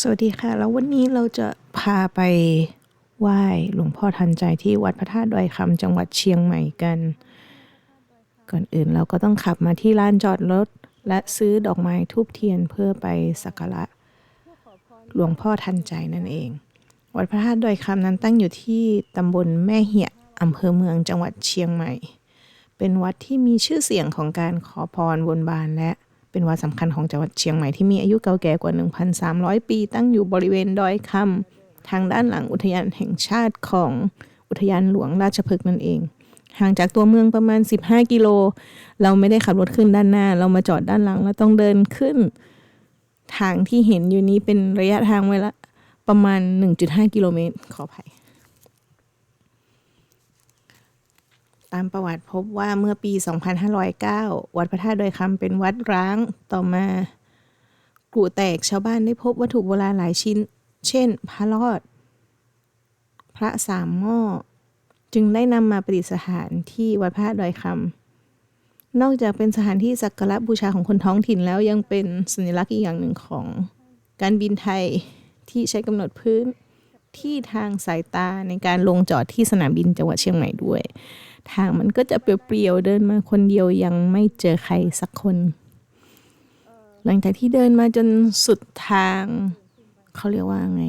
สวัสดีค่ะ แล้ววันนี้เราจะพาไปไหว้หลวงพ่อทันใจที่วัดพระธาตุดอยคำจังหวัดเชียงใหม่กัน ก่อนอื่นเราก็ต้องขับมาที่ลานจอดรถ และซื้อดอกไม้ทูบเทียนเพื่อไปสักการะหลวงพ่อทันใจนั่นเอง วัดพระธาตุดอยคำนั้นตั้งอยู่ที่ตำบลแม่เหียอำเภอเมืองจังหวัดเชียงใหม่ เป็นวัดที่มีชื่อเสียงของการขอพรบนบานและ เป็นวัดสำคัญของจังหวัดเชียงใหม่ที่มีอายุเก่าแก่กว่า 1,300 ปี ตั้งอยู่บริเวณดอยคำทางด้านหลังอุทยานแห่งชาติของอุทยานหลวงราชพฤกษ์นั่นเอง ห่างจากตัวเมืองประมาณ 15 กิโล เราไม่ได้ขับรถขึ้นด้านหน้า เรามาจอดด้านหลังแล้วต้องเดินขึ้น ทางที่เห็นอยู่นี้เป็นระยะทางเวลาประมาณ 1.5 กิโลเมตร ขออภัยามประวัติพบว่าเมื่อปี 2509 วัดพระธาตุดอยคำเป็นวัดร้างต่อมากรุแตกชาวบ้านได้พบวัตถุโบราณหลายชิ้น เช่น พระรอด พระสามหม้อ จึงได้นำมาประดิษฐานที่วัดพระธาตุดอยคำนอกจากเป็นสถานที่สักการะบูชาของคนท้องถิ่นแล้วยังเป็นสัญลักษณ์อีกอย่างหนึ่งของการบินไทยที่ใช้กำหนดพื้นที่ทางสายตาในการลงจอดที่สนามบินจังหวัดเชียงใหม่ด้วย ทางมันก็จะเปลี่ยวๆเดินมาคนเดียวยังไม่เจอใครสักคน หลังจากที่เดินมาจนสุดทาง เขาเรียกว่าไง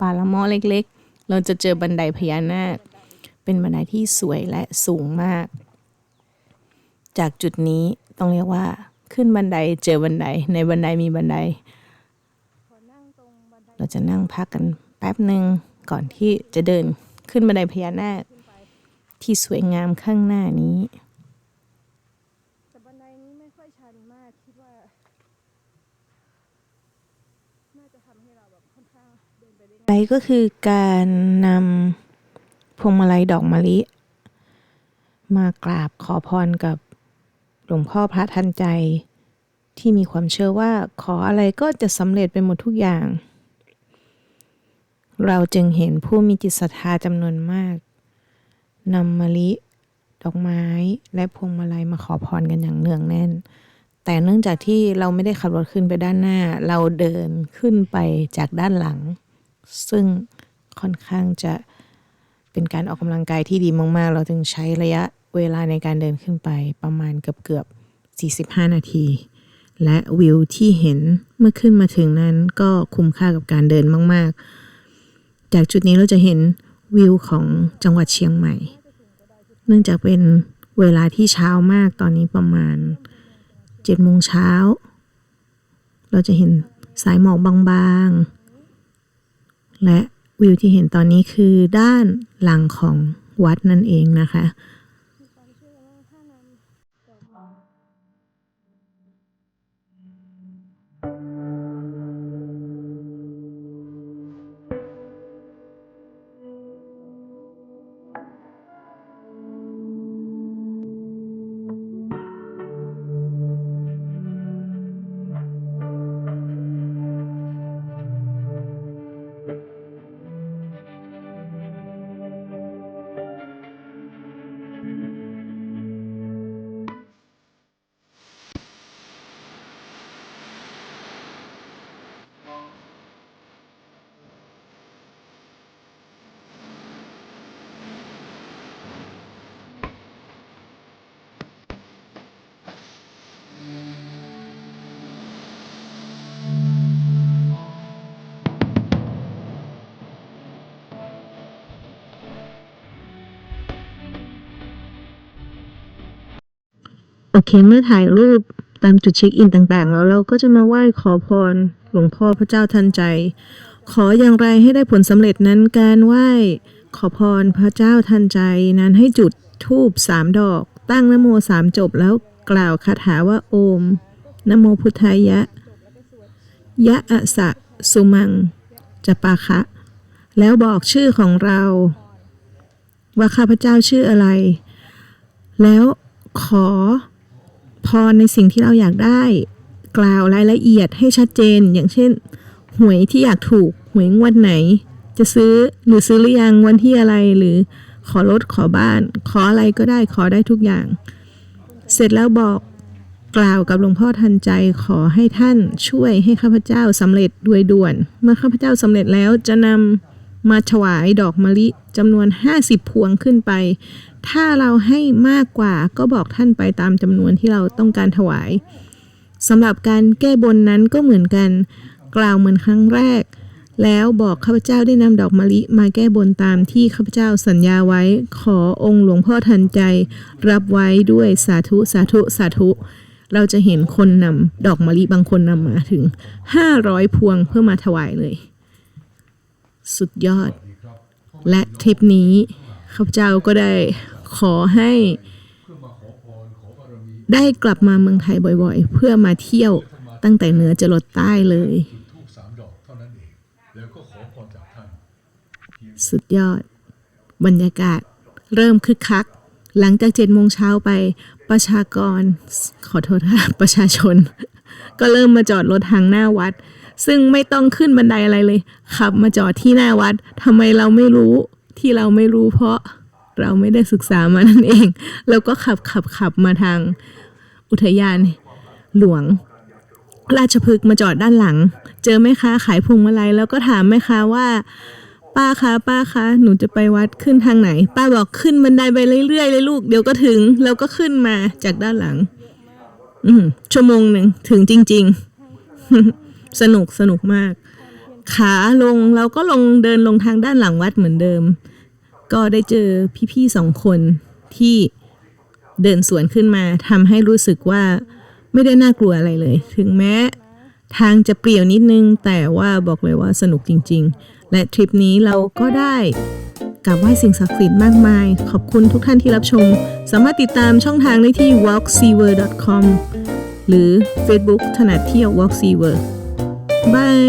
ป่าละมอเล็กๆ เราจะเจอบันไดพญานาค เป็นบันไดที่สวยและสูงมาก จากจุดนี้ต้องเรียกว่าขึ้นบันไดเจอบันไดในบันไดมีบันได เราจะนั่งพักกันแป๊บหนึ่งก่อนที่จะเดินขึ้นบันไดพญานาค ที่สวยงามข้างหน้านี้ แต่บันไดนี้ไม่ค่อยชันมากคิดว่า น่าจะทำให้เราแบบค่อนข้างเดินไปได้ไปก็คือการนำพวงมาลัยดอกมะลิ มากราบขอพรกับหลวงพ่อพระทันใจ ที่มีความเชื่อว่าขออะไรก็จะสำเร็จไปหมดทุกอย่าง เราจึงเห็นผู้มีจิตศรัทธาจำนวนมาก นำมะลิ ดอกไม้ และพวงมาลัยมาขอพรกันอย่างเนืองแน่น แต่เนื่องจากที่เราไม่ได้ขับรถขึ้นไปด้านหน้า เราเดินขึ้นไปจากด้านหลัง ซึ่งค่อนข้างจะเป็นการออกกำลังกายที่ดีมาก ๆ เราจึงใช้ระยะเวลาในการเดินขึ้นไปประมาณเกือบๆ45 นาที และวิวที่เห็นเมื่อขึ้นมาถึงนั้นก็คุ้มค่ากับการเดินมาก ๆ จากจุดนี้เราจะเห็น วิวของจังหวัดเชียงใหม่ เนื่องจากเป็นเวลาที่เช้ามากตอนนี้ประมาณ7โมงเช้า เราจะเห็นสายหมอกบางๆ และวิวที่เห็นตอนนี้คือด้านหลังของวัดนั่นเองนะคะ เคเมื่อถ่ายรูปตามจุดเช็คอินต่างๆ แล้วเราก็จะมาไหว้ขอพรหลวงพ่อพระเจ้าทันใจ ขออย่างไรให้ได้ผลสำเร็จนั้นการไหว้ขอพรพระเจ้าทันใจนั้นให้จุดธูปสามดอก ตั้งนโมสามจบแล้วกล่าวคาถาว่าโอมนโมพุทธายะ ยะอะสะสุมังจะปาคะ แล้วบอกชื่อของเรา ว่าข้าพเจ้าชื่ออะไร แล้วขอ พรในสิ่งที่เราอยากได้ กล่าวรายละเอียดให้ชัดเจน อย่างเช่น หวยที่อยากถูก หวยงวดไหน จะซื้อหรือซื้อหรือยังวันที่อะไรหรือขอรถขอบ้าน ขออะไรก็ได้ขอได้ทุกอย่าง เสร็จแล้วบอกกล่าวกับหลวงพ่อทันใจขอให้ท่านช่วยให้ข้าพเจ้าสำเร็จด้วยด่วน เมื่อข้าพเจ้าสำเร็จแล้วจะนำ มาถวายดอกมะลิจำนวน 50 พวงขึ้นไป ถ้าเราให้มากกว่าก็บอกท่านไปตามจำนวนที่เราต้องการถวายสำหรับการแก้บนนั้นก็เหมือนกัน กล่าวเหมือนครั้งแรก แล้วบอกข้าพเจ้าได้นำดอกมะลิมาแก้บนตามที่ข้าพเจ้าสัญญาไว้ ขอองค์หลวงพ่อทันใจ รับไว้ด้วยสาธุสาธุสาธุ เราจะเห็นคนนำดอกมะลิบางคนนำมาถึง 500 พวงเพื่อมาถวายเลย สุดยอด และทริปนี้ข้าพเจ้าก็ได้ขอให้ ได้กลับมาเมืองไทยบ่อยๆ เพื่อมาเที่ยวตั้งแต่เหนือจรดใต้เลย สุดยอด บรรยากาศเริ่มคึกคัก หลังจากเจ็ดโมงเช้าไปประชากร ขอโทษค่ะประชาชน ก็เริ่มมาจอดรถทางหน้าวัด ซึ่งไม่ต้องขึ้นบันไดอะไรเลยขับมาจอดที่หน้าวัดทำไมเราไม่รู้ที่เราไม่รู้เพราะเราไม่ได้ศึกษามานั่นเอง แล้วก็ขับขับขับมาทางอุทยานหลวง ราชพฤกษ์มาจอดด้านหลัง เจอแม่ค้าขายพวงมาลัยแล้วก็ถามแม่ค้าว่า ป้าคะป้าคะหนูจะไปวัดขึ้นทางไหน ป้าบอกขึ้นบันไดไปเรื่อยๆเลยลูกเดี๋ยวก็ถึง แล้วก็ขึ้นมาจากด้านหลัง อืมชั่วโมงหนึ่งถึงจริง ๆ สนุกสนุกมาก ขาลงเราก็ลงเดินลงทางด้านหลังวัดเหมือนเดิม ก็ได้เจอพี่ๆสองคนที่เดินสวนขึ้นมาทำให้รู้สึกว่าไม่ได้น่ากลัวอะไรเลย ถึงแม้ทางจะเปรี่ยวนิดนึง แต่ว่าบอกเลยว่าสนุกจริง ๆ และทริปนี้เราก็ได้กราบไหว้สิ่งศักดิ์สิทธิ์มากมาย ขอบคุณทุกท่านที่รับชม สามารถติดตามช่องทางได้ที่ walkseawer.com หรือ Facebook ถนัดเที่ยว walkseawer บาย